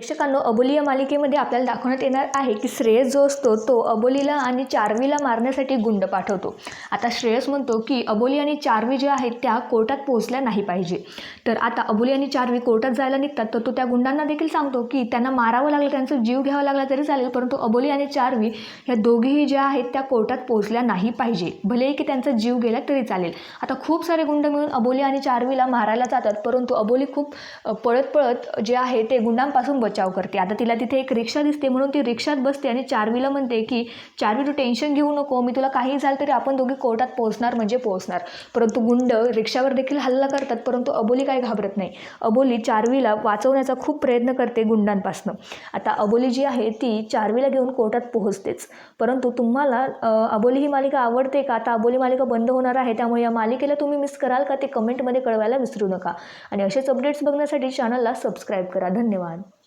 प्रेक्षकांनो अबोली या मालिकेमध्ये आपल्याला दाखवण्यात येणार आहे की श्रेयस जो असतो तो अबोलीला आणि चार्वीला मारण्यासाठी गुंड पाठवतो. आता श्रेयस म्हणतो की अबोली आणि चार्वी ज्या आहेत त्या कोर्टात पोहोचल्या नाही पाहिजे. तर आता अबोली आणि चार्वी कोर्टात जायला निघतात तर तो त्या गुंडांना देखील सांगतो की त्यांना मारावं लागलं त्यांचा जीव घ्यावा लागला तरी चालेल परंतु अबोली आणि चार्वी ह्या दोघीही ज्या आहेत त्या कोर्टात पोहोचल्या नाही पाहिजे. भलेही की त्यांचा जीव गेला तरी चालेल. आता खूप सारे गुंड मिळून अबोली आणि चार्वीला मारायला जातात परंतु अबोली खूप पळत पळत जे आहे ते गुंडांपासून बचाव करते. आता तिला तिथे एक रिक्षा दिसते म्हणून ती रिक्षात बसते आणि चार्वीला म्हणते की चार्वी तू टेन्शन घेऊ नको मी तुला काही झालं तरी आपण दोघी कोर्टात पोहोचणार म्हणजे पोहोचणार. परंतु गुंड रिक्षावर देखील हल्ला करतात परंतु अबोली काय घाबरत नाही. अबोली चार्वीला वाचवण्याचा खूप प्रयत्न करते गुंडांपासनं. आता अबोली जी आहे ती चार्वीला घेऊन कोर्टात पोहोचतेच. परंतु तुम्हाला अबोली ही मालिका आवडते का? आता अबोली मालिका बंद होणार आहे त्यामुळे या मालिकेला तुम्ही मिस कराल का ते कमेंटमध्ये कळवायला विसरू नका. आणि असेच अपडेट्स बघण्यासाठी चॅनलला सबस्क्राईब करा. धन्यवाद.